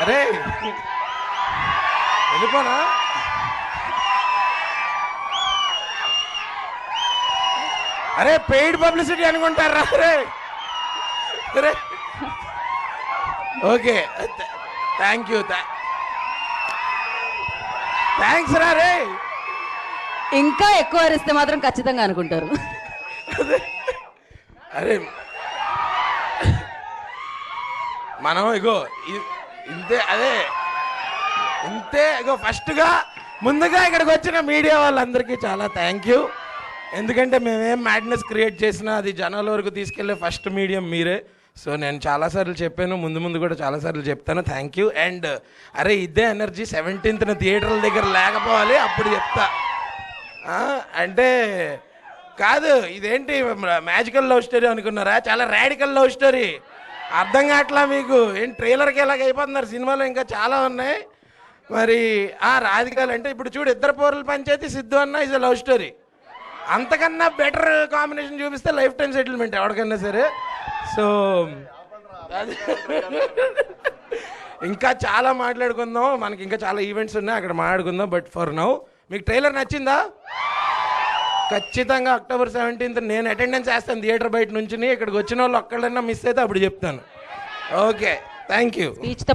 అరే! వెళ్ళిపోనా అరే paid publicity అనుకుంటారా? అరే! అరే! ఓకే. థ్యాంక్ యూ థ్యాంక్స్ రా రే ఇంకా ఎక్కువ అరిస్తే మాత్రం ఖచ్చితంగా అనుకుంటారు. అరే! మనం ఇగో ఇంతే అదే. ఇంతే ఇగో ఫస్ట్గా ముందుగా ఇక్కడికి వచ్చిన మీడియా వాళ్ళందరికీ చాలా థ్యాంక్ యూ ఎందుకంటే మేమేం మ్యాడ్నెస్ క్రియేట్ చేసినా అది జనాల వరకు తీసుకెళ్ళే ఫస్ట్ మీడియం మీరే. సో నేను చాలాసార్లు చెప్పాను ముందు ముందు కూడా చాలాసార్లు చెప్తాను థ్యాంక్ యూ అండ్ అరే ఇదే ఎనర్జీ సెవెంటీన్త్న థియేటర్ల దగ్గర లేకపోవాలి అప్పుడు చెప్తా. అంటే కాదు ఇదేంటి మ్యాజికల్ లవ్ స్టోరీ అనుకున్నారా? చాలా రాడికల్ లవ్ స్టోరీ అర్థం కావట్లా మీకు? ఏం ట్రైలర్కి ఎలాగ అయిపోతున్నారు? సినిమాలు ఇంకా చాలా ఉన్నాయి. మరి ఆ రాధికాలు అంటే ఇప్పుడు చూడు ఇద్దరు పౌరుల పంచాయతీ సిద్ధు అన్న ఇస్ లవ్ స్టోరీ అంతకన్నా బెటర్ కాంబినేషన్ చూపిస్తే లైఫ్ టైం సెటిల్మెంట్ ఎవరికన్నా సరే సో ఇంకా చాలా మాట్లాడుకుందాం. మనకి ఇంకా చాలా ఈవెంట్స్ ఉన్నాయి. అక్కడ మాట్లాడుకుందాం. బట్ ఫర్ నౌ మీకు ట్రైలర్ నచ్చిందా? ఖచ్చితంగా అక్టోబర్ సెవెంటీన్త్ నేను అటెండెన్స్ వేస్తాను థియేటర్ బయట నుంచి ఇక్కడికి వచ్చిన వాళ్ళు ఒక్కళ్ళన్నా మిస్ అయితే అప్పుడు చెప్తాను. Okay thank you